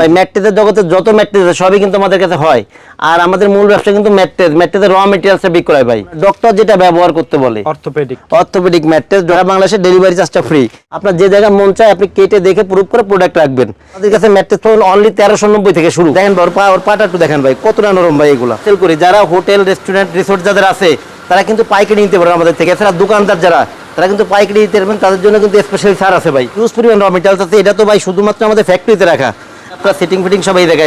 ভাই ম্যাট্রেসের জগতে যত ম্যাট্রেস আছে সবই কিন্তু আমাদের কাছে হয়। আর আমাদের মূল ব্যবসা কিন্তু ম্যাট্রেস। ম্যাট্রেসের র মেটেরিয়ালস বিক্রয় ভাই। ডক্টর যেটা ব্যবহার করতে বলে। অর্থোপেডিক অর্থোপেডিক ম্যাট্রেস সারা বাংলাদেশে ডেলিভারি চার্জটা ফ্রি আপনার যে জায়গায় মন চায় আপনি কেটে দেখে প্রুভ করে প্রোডাক্ট রাখবেন। আমাদের কাছে ম্যাট্রেস পাবেন অনলি তেরোশো নব্বই থেকে শুরু। দেখেন ভাই, পা ওর পাটা একটু দেখেন ভাই কতটা নরম ভাই এগুলো। সেল করি। যারা হোটেল রেস্টুরেন্ট রিসোর্ট যাদের আছে তারা কিন্তু পাইকারি নিতে পারেন আমাদের থেকে। এছাড়া দোকানদার যারা তারা কিন্তু পাইকারি নিতে পারবেন। তাদের জন্য কিন্তু স্পেশাল ছাড় আছে ভাই। ইউজ পরিমাণ র মেটেরিয়ালস আছে। এটা তো ভাই শুধুমাত্র আমাদের ফ্যাক্টরিতে রাখা। আপনার সেটিং ফিটিং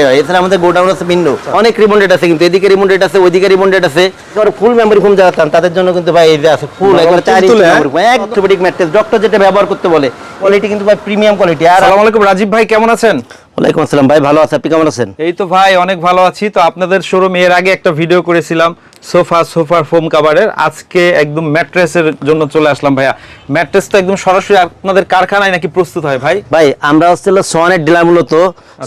হয়। এছাড়া আমাদের গোডাউন আছে ভিন্ন অনেক রিমন্ডেড আছে কিন্তু এদিকে রিমন্ডেড আছে ওইদিকে রিমন্ডেড আছে। ফুল মেমোরি ফোন যারা তাদের জন্য কিন্তু ভাই এই যে আছে ফুল একবার চার তুলে, হ্যাঁ? ম্যাট্রেস ডক্টর যেটা ব্যবহার করতে বলে কোয়ালিটি কিন্তু ভাই প্রিমিয়াম কোয়ালিটি আর আসসালামু আলাইকুম রাজীব ভাই কেমন আছেন? ওয়ালাইকুম আসসালাম ভাই ভালো আছে আপনি কেমন আছেন? এই তো ভাই অনেক ভালো আছি। তো আপনাদের শোরুম এর আগে একটা ভিডিও করেছিলাম। সোফা সোফার ফোম কাভারের। আজকে একদম ম্যাট্রেসের জন্য চলে আসলাম ভাইয়া। ম্যাট্রেস তো একদম সরাসরি আপনাদের কারখানায় নাকি প্রস্তুত হয় ভাই? ভাই আমরা হচ্ছিল সোয়ানের ডিলার মূলত।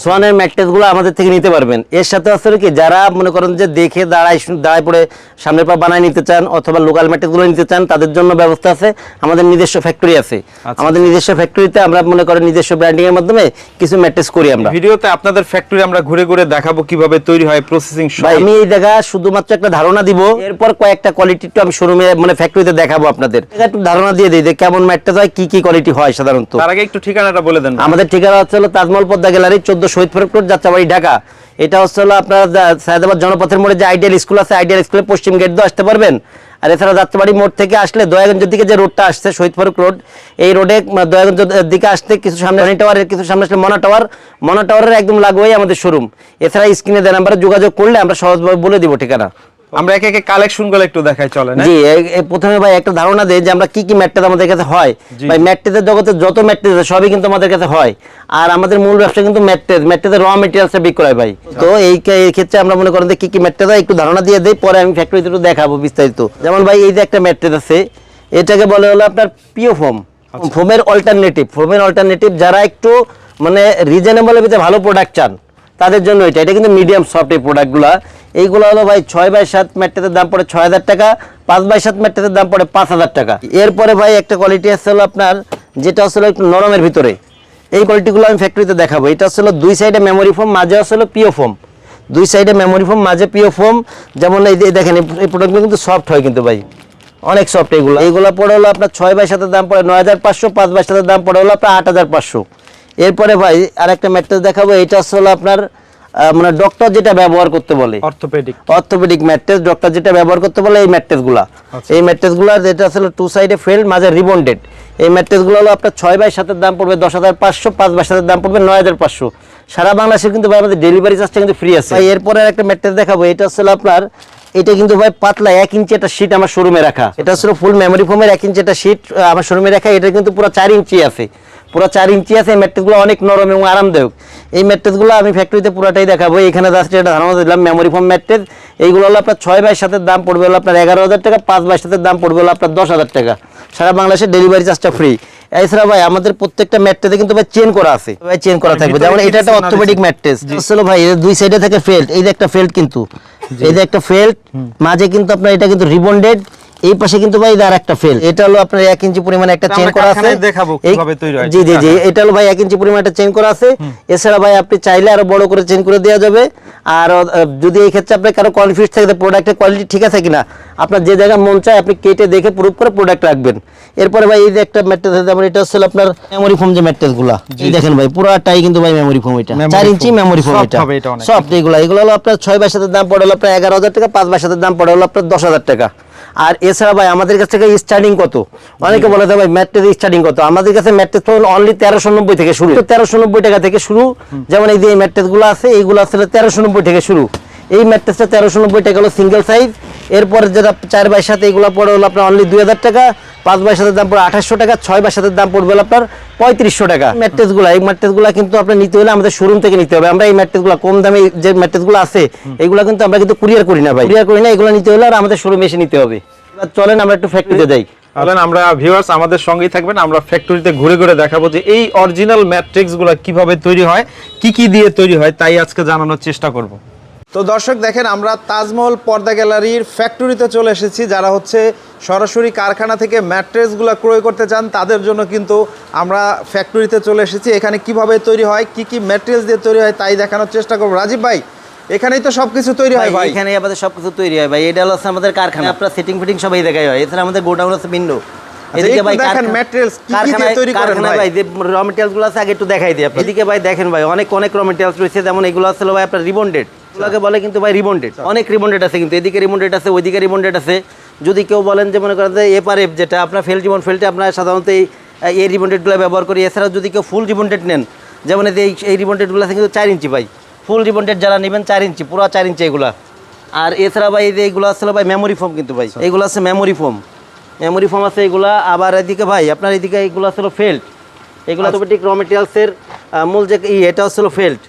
সোয়ানের ম্যাট্রেসগুলো আমাদের থেকে নিতে পারবেন। এর সাথে আসলে কি যারা মনে করেন যে দেখে দাঁড়ায় দাঁড়ায় পড়ে সামনের পা বানায় নিতে চান অথবা লোকাল ম্যাট্রেসগুলো নিতে চান তাদের জন্য ব্যবস্থা আছে। আমাদের নিজস্ব ফ্যাক্টরি আছে। আমাদের নিজস্ব ফ্যাক্টরিতে আমরা মনে করেন নিজস্ব ব্র্যান্ডিং এর মাধ্যমে কিছু ম্যাট্রেস করি আমরা। ভিডিওতে আপনাদের ফ্যাক্টরি আমরা ঘুরে ঘুরে দেখাবো কীভাবে তৈরি হয় প্রসেসিং আমি এই জায়গা শুধুমাত্র একটা ধারণা দিব। এরপর কয়েকটা কোয়ালিটি একটু আমি শোরুমে মানে ফ্যাক্টরিতে দেখাবো আপনাদের। একটু ধারণা দিয়ে দিই যে কেমন ম্যাট্রেস হয় কি কি কোয়ালিটি হয় সাধারণত। তার আগে একটু ঠিকানাটা বলে দেন। আমাদের ঠিকানা হচ্ছে হলো তাজমহল পদ্মা গ্যালারি চোদ্দ শহীদ ফরক রোড যাত্রাবাড়ি ঢাকা। এটা হচ্ছে হলো আপনার সায়দাবাদ জনপথের মোড়ে যে আইডিয়াল স্কুল আছে আইডিয়াল স্কুলের পশ্চিম গেট দিয়ে আসতে পারবেন। আর এছাড়া যাত্রাবাড়ি মোড় থেকে আসলে দয়াগঞ্জের দিকে যে রোডটা আসছে শহীদ ফারুক রোড এই রোডে দয়াগঞ্জের দিকে আসতে কিছু সামনে রানি টাওয়ারের কিছু সামনে আসলে মনা টাওয়ার মনা টাওয়ারের একদম লাগোই আমাদের শোরুম এছাড়া স্ক্রিনে দেন নাম্বারে যোগাযোগ করলে আমরা সহজভাবে বলে দিব ঠিকানা। আমরা একে একে কালেকশনগুলো একটু দেখাই চলেন হ্যাঁ? জি প্রথমে ভাই একটা ধারণা দেয় যে আমরা কি কি ম্যাট্রেস আমাদের কাছে হয়। ভাই ম্যাট্রেসের জগতে যত ম্যাট্রেস আছে সবই কিন্তু আমাদের কাছে হয়। আর আমাদের মূল ব্যবসা কিন্তু ম্যাট্রেস। ম্যাট্রেসের র মেটেরিয়ালস বিক্রয় ভাই। তো এই ক্ষেত্রে আমরা মনে করেন যে কি কি ম্যাট্রেস হয় একটু ধারণা দিয়ে দেই পরে আমি ফ্যাক্টরিতে একটু দেখাবো বিস্তারিত। যেমন ভাই এই যে একটা ম্যাট্রেস আছে এটাকে বলে হলো আপনার পিও ফোম ফোমের অল্টারনেটিভ ফোমের অল্টারনেটিভ যারা একটু মানে রিজনেবলের ভিতরে ভালো প্রোডাক্ট চান তাদের জন্য এটা। এটা কিন্তু মিডিয়াম সফট এই প্রোডাক্টগুলো এইগুলো হলো ভাই ছয় বাই সাত ম্যাট্রেসের দাম পড়ে ছয় হাজার টাকা, পাঁচ বাই সাত ম্যাট্রেসের দাম পড়ে পাঁচ হাজার টাকা। এরপরে ভাই একটা কোয়ালিটি আছে হলো আপনার, যেটা আসলে একটু নরমের ভিতরে। এই কোয়ালিটিগুলো আমি ফ্যাক্টরিতে দেখাবো। এটা আসলে দুই সাইডে মেমোরি ফোম মাঝে আসলে পিও ফোম দুই সাইডে মেমোরি ফোম মাঝে পিও ফোম যেমন এই দেখেন, এই- প্রোডাক্টগুলো কিন্তু সফট হয় কিন্তু ভাই। অনেক সফট এইগুলো। এইগুলো পড়ে হলো আপনার ছয় বাই সাতের দাম পড়ে নয় হাজার পাঁচশো, পাঁচ বাই সাতের দাম পড়ে হলো আপনার আট হাজার পাঁচশো। এরপরে ভাই আর একটা ম্যাট্রেস দেখাবো হচ্ছে হলো আপনার মানে ডক্টর যেটা ব্যবহার করতে বলে। অর্থোপেডিক অর্থোপেডিক ম্যাট্রেস ডক্টর যেটা ব্যবহার করতে বলে এই ম্যাট্রেসগুলা এই ম্যাট্রেসগুলো যেটা আসলে টু সাইডে ফেল্ড মাঝে রিবন্ডেড এই ম্যাট্রেসগুলো হলো আপনার ছয় বাই সাতের দাম পড়বে দশ হাজার পাঁচশো পাঁচ বাই সাতের দাম পড়বে নয় হাজার পাঁচশো। সারা বাংলাদেশে কিন্তু ভাই আমাদের ডেলিভারি চার্জটা কিন্তু ফ্রি আছে। ভাই এরপরে একটা ম্যাট্রেস দেখাবো। এটা আসলে আপনার এটা কিন্তু ভাই পাতলা এক ইঞ্চি একটা শীট আমার শোরুমে রাখা। এটা আসলে ফুল মেমোরি ফোমের এক ইঞ্চি একটা শীট আমার শোরুমে রাখা। এটা কিন্তু পুরো চার ইঞ্চি আছে। পুরো চার ইঞ্চি আছে এই ম্যাট্রেসগুলো অনেক নরম এবং আরামদায়ক। এই ম্যাট্রেসগুলো আমি ফ্যাক্টরিতে পুরোটাই দেখাবো। এখানে জাস্ট এটা ধারণা দিলাম মেমোরি ফোম ম্যাট্রেস এইগুলো হলো আপনার ছয় বাই সাতের দাম পড়বে হলো আপনার এগারো হাজার টাকা পাঁচ বাই সাতের দাম পড়বে হলো আপনার দশ হাজার টাকা। সারা বাংলাদেশে ডেলিভারি চার্জটা ফ্রি এছাড়া ভাই আমাদের প্রত্যেকটা ম্যাট্রেসে কিন্তু ভাই চেন করা আছে। ভাই চেন করা থাকবে। যেমন এটা একটা অর্থোপেডিক দিছে। ম্যাট্রেস আসলে ভাই দুই সাইডে থাকে ফেল্ট এই যে একটা ফেল্ট কিন্তু। এই যে একটা ফেল্ট মাঝে কিন্তু আপনার এটা কিন্তু রিবন্ডেড এই পাশে কিন্তু ভাই আর একটা ফেল এটা হলো আপনার এক ইঞ্চি পরিমাণে একটা চেন করা আছে। দেখাবো কীভাবে তৈরি হয়। জি জি জি এটা হলো ভাই এক ইঞ্চি পরিমাণ একটা চেন করা আছে। এছাড়া ভাই আপনি চাইলে আরও বড় করে চেন করে দেওয়া যাবে। আর যদি এই ক্ষেত্রে আপনার কারও কনফিউজ থাকে প্রোডাক্টের কোয়ালিটি ঠিক আছে কিনা আপনার যে জায়গায় মন চায় আপনি কেটে দেখে প্রুভ করে প্রোডাক্ট রাখবেন। এরপরে ভাই এই যে একটা ম্যাট্রেস আছে যেমন এটা হচ্ছে আপনার মেমোরি ফোম যে ম্যাট্রেসগুলা। এই দেখেন ভাই পুরোটাই কিন্তু ভাই মেমোরি ফোম এটা। Memory চার ইঞ্চি foam। মেমোরি ফোম এটা অনেক। এগুলো। এগুলো হলো আপনার ছয় বাই সাতের দাম পড়ে হলো আপনার এগারো হাজার টাকা পাঁচ বাই সাতের দাম পড়ে হলো আপনার দশ হাজার টাকা। আর এছাড়া ভাই, আমাদের কাছ থেকে স্টার্টিং কত? অনেকে বলে ভাই ম্যাট্রেস স্টার্টিং কত? আমাদের কাছে ম্যাট্রেস তখন অনলি তেরোশো নব্বই থেকে শুরু। তেরোশো নব্বই টাকা থেকে শুরু। যেমন এই যে এই ম্যাট্রেসগুলো আছে, এইগুলো আসলে তেরোশো নব্বই থেকে শুরু। এই ম্যাট্রেসটা তেরোশো নব্বই টাকা হলো সিঙ্গেল সাইজ এরপরে যেটা চার বাই সাথে এইগুলো পড়ে হলো আপনার অনলি দুই হাজার টাকা। পাঁচ বাই সাতের দাম পড়ে আঠাশশো টাকা ছয় বাই সাতের দাম পড়বে আপনার পঁয়ত্রিশশো টাকা। ম্যাট্রেসগুলো এই ম্যাট্রেসগুলো কিন্তু আপনার নিতে হলে আমাদের শোরুম থেকে নিতে হবে। আমরা এই ম্যাট্রেসগুলো কম দামে যে ম্যাট্রেসগুলো আছে এগুলো কিন্তু আমরা কিন্তু কুরিয়ার করি না ভাই। কুরিয়ার করি না এগুলো নিতে হলে আর আমাদের শোরুমে এসে নিতে হবে। এবার চলেন আমরা একটু ফ্যাক্টরিতে যাই। তাহলে আমরা ভিউয়ার্স আমাদের সঙ্গেই থাকবেন। আমরা ফ্যাক্টরিতে ঘুরে ঘুরে দেখাবো যে এই অরিজিনাল ম্যাট্রিক্সগুলো কীভাবে তৈরি হয় কি কি দিয়ে তৈরি হয় তাই আজকে জানানোর চেষ্টা করব। তো দর্শক দেখেন আমরা তাজমহল পর্দা গ্যালারির ফ্যাক্টরিতে চলে এসেছি যারা হচ্ছে সরাসরি কারখানা থেকে ম্যাট্রেসগুলো ক্রয় করতে চান তাদের জন্য কিন্তু আমরা ফ্যাক্টরিতে চলে এসেছি। এখানে কীভাবে তৈরি হয় কি কি ম্যাটেরিয়ালস দিয়ে তৈরি হয় তাই দেখানোর চেষ্টা করব। রাজীব ভাই এখানেই তো সব কিছু তৈরি হয় ভাই এখানে আমাদের সবকিছু তৈরি হয় ভাই। এটা হলো হচ্ছে আমাদের কারখানা। আপনার সেটিং ফিটিং সবাই দেখাই হয়। এছাড়া আমাদের গোডাউন আছে ভিন্ন একটু দেখেন materials কি কি দিয়ে তৈরি করেন ভাই? ভাই যে র আছে আগে একটু দেখাই দিই এদিকে ভাই দেখেন ভাই অনেক অনেক র রয়েছে। যেমন এগুলো আছে ভাই আপনার রিবন্ডেড এগুলোকে বলে কিন্তু ভাই রিবন্ডেড অনেক রিবন্ডেড আছে কিন্তু। এদিকে রিবন্ডেড আছে ওইদিকে রিবন্ডেড আছে। যদি কেউ বলেন যে মনে করেন যে এপার এফ যেটা আপনার ফেল জীবন ফেলটা আপনার সাধারণত এই এই রিবন্ডেডগুলো ব্যবহার করি। এছাড়াও যদি কেউ ফুল রিবন্ডেড নেন যেমন এই এই- আছে কিন্তু চার ইঞ্চি ভাই ফুল রিবন্ডেড যারা নেবেন চার ইঞ্চি পুরো চার ইঞ্চি এগুলা। আর এছাড়া ভাই এই এইগুলো আসলে ভাই মেমোরি ফোম কিন্তু ভাই। এইগুলো আছে মেমোরি ফোম মেমোরি ফোম আছে এগুলা। আবার এদিকে ভাই আপনার এদিকে এইগুলো আসলে ফেল্ট এগুলো অটোমেটিক র মেটেরিয়ালসের মূল যে ই এটা হচ্ছিল ফেল্ট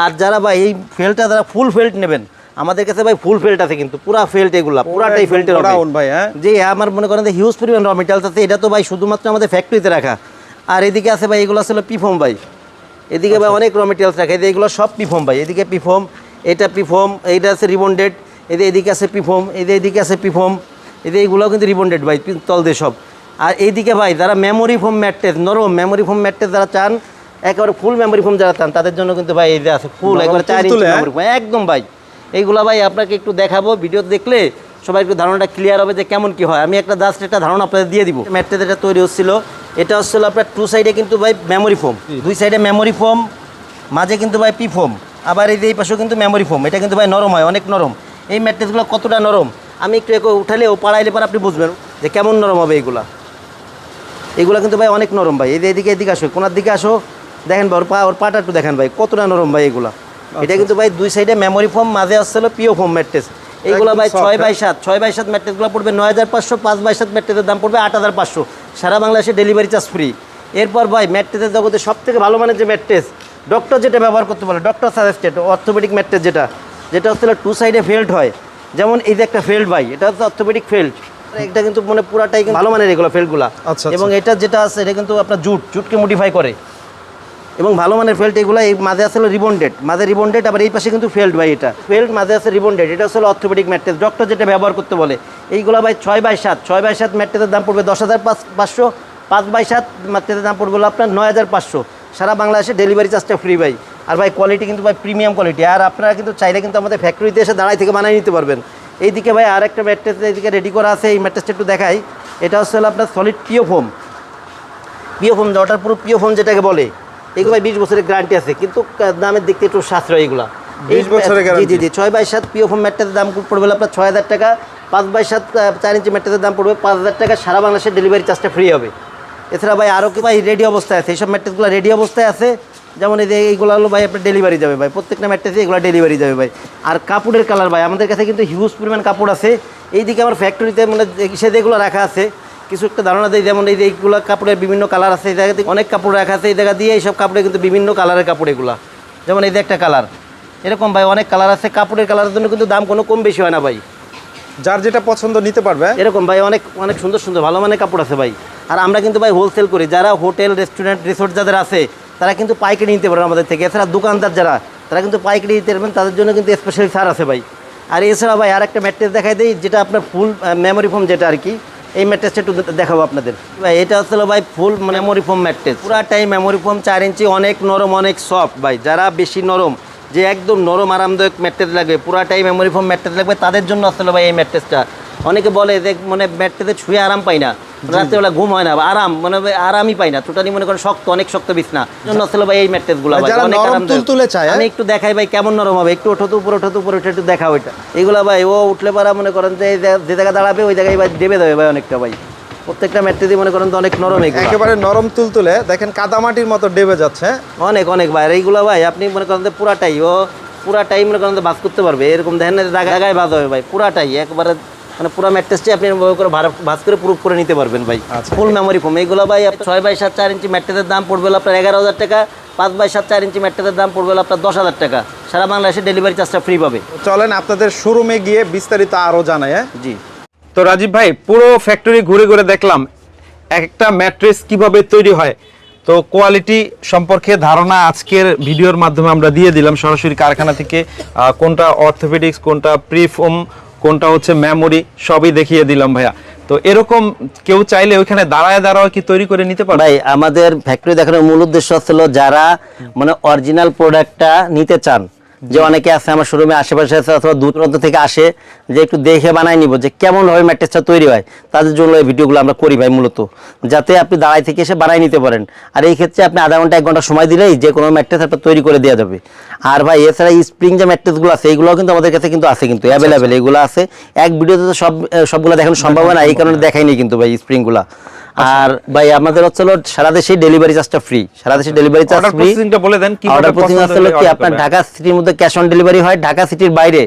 আর যারা ভাই এই ফেল্টটা যারা ফুল ফেল্ট নেবেন আমাদের কাছে ভাই ফুল ফেল্ট আছে কিন্তু পুরা ফেল্ট এগুলা পুরাটাই ফেল্টের ভাই, হ্যাঁ? যে আমার মনে করেন যে হিউজ পরিমাণ র মেটেরিয়ালস আছে এটা তো ভাই শুধুমাত্র আমাদের ফ্যাক্টরিতে রাখা। আর এদিকে আছে ভাই এগুলো আসলে পিফোম ভাই। এদিকে ভাই অনেক র মেটেরিয়ালস রাখা এগুলো সব পিফোম ভাই। এদিকে পিফোম এটা পিফোম এইটা আছে রিবন্ডেড এদিকে এদিকে আছে পিফোম এদিকে এদিকে আছে পিফোম এদিকে এগুলোও কিন্তু রিবন্ডেড ভাই তল দিয়ে সব। আর এইদিকে ভাই যারা মেমোরি ফোম ম্যাট্রেস নরম মেমোরি ফোম ম্যাট্রেস যারা চান একেবারে ফুল মেমোরি ফোম যারা চান তাদের জন্য কিন্তু ভাই এই যে আছে ফুল একবারে চার ইঞ্চি হ্যাঁ? একদম ভাই। এইগুলা ভাই আপনাকে একটু দেখাবো ভিডিও দেখলে সবাই একটু ধারণাটা ক্লিয়ার হবে যে কেমন কি হয়। আমি একটা জাস্ট একটা ধারণা আপনাদের দিয়ে দিব। ম্যাট্রেস এটা তৈরি হচ্ছিল এটা হচ্ছিল আপনার টু সাইডে কিন্তু ভাই মেমোরি ফোম দুই সাইডে মেমোরি ফোম মাঝে কিন্তু ভাই পি ফোম আবার এই যে এই পাশেও কিন্তু মেমোরি ফোম এটা কিন্তু ভাই নরম হয় অনেক নরম। এই ম্যাট্রেসগুলো কতটা নরম? আমি একটু একে উঠালে ও পাড়াইলে পর আপনি বুঝবেন যে কেমন নরম হবে এইগুলা। এগুলো কিন্তু ভাই অনেক নরম ভাই। এই এদিকে এদিকে আসো কোনার দিকে আসো দেখেন ভাই ওর পা ওর পাটা একটু দেখেন ভাই কতটা নরম ভাই এগুলা। এটা কিন্তু ভাই দুই সাইডে মেমোরি ফোম মাঝে আসছিল পিও ফোম ম্যাট্রেস এইগুলো ভাই ছয় হ্যাঁ? বাই সাত ছয় বাই সাত ম্যাট্রেসগুলো পড়বে নয় হাজার পাঁচশো পাঁচ বাই সাত ম্যাট্রেসের দাম পড়বে আট হাজার পাঁচশো। সারা বাংলাদেশে ডেলিভারি চার্জ ফ্রি এরপর ভাই ম্যাট্রেসের জগতে সব থেকে ভালো মানের যে ম্যাট্রেস ডক্টর যেটা ব্যবহার করতে পারে ডক্টর সাজেস্টেড অর্থোপেডিক ম্যাট্রেস যেটা যেটা হচ্ছে টু সাইডে ফেল্ট হয়। যেমন এই যে একটা ফেল্ট ভাই এটা হচ্ছে অর্থোপেডিক ফেল্ট এটা কিন্তু মানে পুরাটাই ভালো মানের এগুলো ফেল্টগুলা আচ্ছা, এবং এটা যেটা আছে এটা কিন্তু আপনার জুট জুটকে মডিফাই করে। এবং ভালো মানের ফেল্ট এগুলো এই মাঝে আসলে রিবন্ডেড। মাঝে রিবন্ডেড, আবার এই পাশে কিন্তু ফেল্ট ভাই এটা। ফেল্ট মাঝে আছে রিবন্ডেড, এটা আসলে অর্থোপেডিক ম্যাট্রেস। ডক্টর যেটা ব্যবহার করতে বলে, এইগুলো ভাই ছয় বাই সাত, ছয় বাই সাত ম্যাট্রেসের দাম পড়বে দশ হাজার পাঁচ পাঁচশো, পাঁচ বাই সাত ম্যাট্রেসের দাম পড়বে আপনার নয় হাজার পাঁচশো। সারা বাংলাদেশে ডেলিভারি চার্জটা ফ্রি ভাই। আর ভাই কোয়ালিটি কিন্তু ভাই প্রিমিয়াম কোয়ালিটি আর আপনারা কিন্তু চাইলে কিন্তু আমাদের ফ্যাক্টরিতে এসে দাঁড়াই থেকে বানিয়ে নিতে পারবেন। এইদিকে ভাই আর একটা ম্যাট্রেস এইদিকে রেডি করা আছে, এই ম্যাট্রেসটা একটু দেখাই। এটা হচ্ছে আপনার solid PU foam PU foam ওটার পুরো পিও ফোম যেটাকে বলে। এগুলো ভাই বিশ বছরের গ্যারান্টি আছে কিন্তু দামের দিক থেকে একটু সাশ্রয় এগুলা। 20 বছরের জি জি জি ছয় বাই সাত পিও ফোম ম্যাট্রেসের দাম পড়বে আপনার ছয় হাজার টাকা পাঁচ বাই সাত চার ইঞ্চি ম্যাট্রেসের দাম পড়বে পাঁচ হাজার টাকা সারা বাংলাদেশের ডেলিভারি চার্জটা ফ্রি হবে। এছাড়া ভাই আরও কি ভাই রেডি অবস্থায় আছে? এইসব ম্যাট্রেসগুলো রেডি অবস্থায় আছে? যেমন এই যে এইগুলো হলো ভাই আপনার ডেলিভারি যাবে ভাই প্রত্যেকটা ম্যাট্রেসে এগুলো ডেলিভারি যাবে ভাই। আর কাপড়ের কালার ভাই আমাদের কাছে কিন্তু হিউজ পরিমাণ কাপড় আছে। এইদিকে আমার ফ্যাক্টরিতে মানে সে যেগুলো রাখা আছে কিছু একটা ধারণা দেয় যেমন এই যে এইগুলো কাপড়ের বিভিন্ন কালার আছে এই জায়গাতে অনেক কাপড় রাখা আছে এই জায়গা দিয়ে এইসব কাপড়ে কিন্তু বিভিন্ন কালারের কাপড় এগুলা। যেমন এই যে একটা কালার। এরকম ভাই অনেক কালার আছে কাপড়ের কালারের জন্য কিন্তু দাম কোনো কম বেশি হয় না ভাই। যার যেটা পছন্দ নিতে পারবে। এরকম ভাই অনেক অনেক সুন্দর সুন্দর ভালো মানের কাপড় আছে ভাই। আর আমরা কিন্তু ভাই হোলসেল করি। যারা হোটেল রেস্টুরেন্ট রিসোর্ট যাদের আছে তারা কিন্তু পাইকারি নিতে পারবেন আমাদের থেকে। এছাড়া দোকানদার যারা তারা কিন্তু পাইকারি নিতে পারবেন তাদের জন্য কিন্তু স্পেশাল ছাড় আছে ভাই। আর এছাড়া ভাই আর একটা ম্যাট্রেস দেখাই দিই যেটা আপনার ফুল মেমোরি ফোম যেটা আর কি এই ম্যাট্রেসটা একটু দেখাবো আপনাদের। ভাই, এটা হচ্ছে ভাই ফুল মেমোরি ফোম ম্যাট্রেস। পুরাটাই মেমোরি ফোম চার ইঞ্চি, অনেক নরম, অনেক সফট ভাই, যারা বেশি নরম, যে একদম নরম, আরামদায়ক ম্যাট্রেস লাগবে, পুরাটাই মেমোরি ফোম ম্যাট্রেস লাগবে। তাদের জন্য আসলে ভাই এই ম্যাট্রেসটা। অনেকে বলে যে মানে ম্যাট্রেসে ছুঁয়ে আরাম পাই না। রাত্রেবেলা ঘুম হয় না আরাম মানে ভাই আরামই পাই না। টোটালি মনে করেন শক্ত অনেক শক্ত বিছনা। জন্য আসলে ভাই এই ম্যাট্রেসগুলো ভাই অনেক নরম তুলতুলে চায়, হ্যাঁ? আমি একটু দেখাই ভাই কেমন নরম হবে একটু ওঠো তো উপরে ওঠো তো উপরে উঠে একটু দেখা ওইটা এইগুলা ভাই ও উঠলে পারা মনে করেন যে যে- জায়গায় দাঁড়াবে ওই জায়গায় ভাই দেবে দেবে ভাই অনেকটা ভাই। প্রত্যেকটা ম্যাট্রেসই মনে করেন তো অনেক নরম এগুলো। একেবারে নরম তুলতুলে দেখেন কাদামাটির মতো ডেবে যাচ্ছে। অনেক অনেক ভাই এইগুলো ভাই আপনি মনে করেন যে পুরাটাই ও পুরাটাই মনে করেন যে বাস করতে পারবে এরকম দেখেন জায়গায় বাজ হবে ভাই পুরাটাই একবারে মানে পুরো ম্যাট্রেসটি আপনি করে ভাস করে প্রুফ করে নিতে পারবেন ভাই। ফুল মেমোরি ফোম এইগুলো ভাই আপনার ছয় বাই সাত চার ইঞ্চি ম্যাট্রেসের দাম পড়বে আপনার এগারো হাজার টাকা পাঁচ বাই সাত চার ইঞ্চি ম্যাট্রেসের দাম পড়বে আপনার দশ হাজার টাকা। সারা বাংলাদেশে ডেলিভারি চার্জটা ফ্রি পাবে। চলেন আপনাদের শোরুমে গিয়ে বিস্তারিত আরও জানাই হ্যাঁ? জি। তো রাজীব ভাই পুরো ফ্যাক্টরি ঘুরে ঘুরে দেখলাম একটা ম্যাট্রেস কীভাবে তৈরি হয়। তো কোয়ালিটি সম্পর্কে ধারণা আজকের ভিডিওর মাধ্যমে আমরা দিয়ে দিলাম। সরাসরি কারখানা থেকে আহ, কোনটা অর্থোপেডিক্স কোনটা প্রিফোম কোনটা হচ্ছে মেমোরি সবই দেখিয়ে দিলাম ভাইয়া। তো এরকম কেউ চাইলে ওইখানে দাঁড়ায় দাঁড়ায় কি তৈরি করে নিতে পারে? ভাই, আমাদের ফ্যাক্টরি দেখানোর মূল উদ্দেশ্য ছিল যারা মানে অরিজিনাল প্রোডাক্টটা নিতে চান যে অনেকে আছে আমার শোরুমে আশেপাশে আছে অথবা দূর দূরান্ত থেকে আসে, যে একটু দেখে বানাই নিব যে কেমন ভাবে ম্যাট্রেসটা তৈরি হয়, তাদের জন্য এই ভিডিওগুলো আমরা করি ভাই মূলত, যাতে আপনি দাঁড়াই থেকে এসে বানাই নিতে পারেন। আর এই ক্ষেত্রে আপনি আধা ঘণ্টা, এক ঘণ্টা সময় দিলেই যে কোনো ম্যাট্রেস একটা তৈরি করে দেওয়া যাবে। আর ভাই, এছাড়া স্প্রিং যে ম্যাট্রেসগুলো আছে, এইগুলোও কিন্তু আমাদের কাছে কিন্তু আছে কিন্তু অ্যাভেলেবেল এগুলো আছে। এক ভিডিওতে তো সব, সবগুলো দেখানো সম্ভব না, এই কারণে দেখাইনি কিন্তু ভাই স্প্রিংগুলো আর ভাই আমাদের হচ্ছে সারা দেশে ডেলিভারি চার্জটা ফ্রি সারা দেশে ডেলিভারি চার্জ ফ্রি প্রসেসিংটা বলে দেন কি অর্ডার প্রসেসিং আসলে কি আপনার ঢাকা সিটির মধ্যে ক্যাশ অন ডেলিভারি হয় ঢাকা সিটির বাইরে।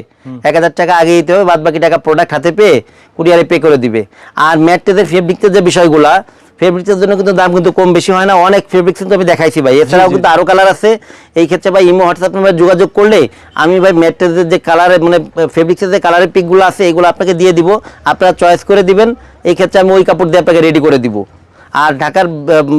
এক হাজার টাকা আগে দিতে হবে বাদ বাকি টাকা প্রোডাক্ট হাতে পেয়ে কুরিয়ারে পে করে দিবে। আর ম্যাট্রেসের ফেব্রিক্সের যে বিষয়গুলা ফেব্রিক্সের জন্য কিন্তু দাম কিন্তু কম বেশি হয় না অনেক ফেব্রিক্স কিন্তু আমি দেখাইছি ভাই। এছাড়াও কিন্তু আরও কালার আছে। এই ক্ষেত্রে ভাই ইমো হোয়াটসঅ্যাপ নাম্বার যোগাযোগ করলে আমি ভাই ম্যাট্রেসের যে কালারের মানে ফেব্রিক্সের যে কালারের পিকগুলো আছে এগুলো আপনাকে দিয়ে দিব। আপনারা চয়েস করে দিবেন। এই ক্ষেত্রে আমি ওই কাপড় দিয়ে আপনাকে রেডি করে দিব। আর ঢাকার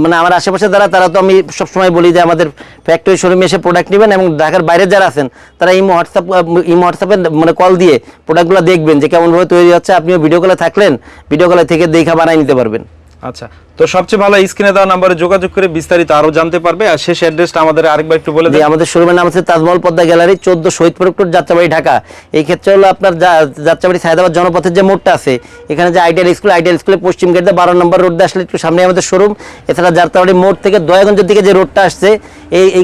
মানে আমার আশেপাশে যারা তারা তো আমি সবসময় বলি যে আমাদের ফ্যাক্টরি শোরুমে এসে প্রোডাক্ট নেবেন এবং ঢাকার বাইরে যারা আছেন তারা ইমো হোয়াটসঅ্যাপ ইমো হোয়াটসঅ্যাপে মানে কল দিয়ে প্রোডাক্টগুলো দেখবেন যে কেমনভাবে তৈরি হচ্ছে। আপনিও ভিডিও কলে থাকলেন ভিডিও কলে থেকে দেখা বানাই নিতে পারবেন। আচ্ছা তো সবচেয়ে ভালো স্ক্রিনে দেওয়া নাম্বারে যোগাযোগ করে বিস্তারিত আরও জানতে পারবে। আর শেষ অ্যাড্রেসটা আমাদের আরেকবার একটু বলে দেন। আমাদের শোরুমের নাম হচ্ছে তাজমহল পদ্মা গ্যালারি চোদ্দ শহীদ প্রক্টর যাত্রাবাড়ি ঢাকা। এই ক্ষেত্রে হলো আপনার যাত্রাবাড়ি সায়দাবাদ জনপথের যে মোড়টা আছে এখানে যে আইডিয়াল স্কুল আইডিয়াল স্কুলের পশ্চিম গেটে বারো নম্বর রোড আসলে একটু সামনে আমাদের শোরুম। এছাড়া যাত্রাবাড়ি মোড় থেকে দয়াগঞ্জের দিকে যে রোডটা আসছে এই এই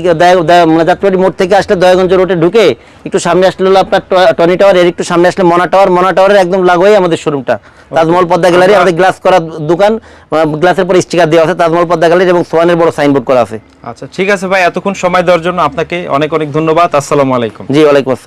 মানে যাত্রাবাড়ি মোড় থেকে আসলে দয়াগঞ্জ রোডে ঢুকে একটু সামনে আসলে হলো আপনার টনি টাওয়ার এর একটু সামনে আসলে মনা টাওয়ার। মনা টাওয়ারের একদম লাগোই আমাদের শোরুমটা। তাজমহল পদ্মা গ্যালারি আমাদের গ্লাস করার দোকান গ্লাসের পর স্টিকার দেওয়া আছে তাজমহল পদ্মা গ্যালারি এবং সোয়ানের বড় সাইনবোর্ড করা আছে। আচ্ছা ঠিক আছে ভাই এতক্ষণ সময় দেওয়ার জন্য আপনাকে অনেক অনেক ধন্যবাদ। আসসালামু আলাইকুম। জি ওয়ালাইকুম আসসালাম।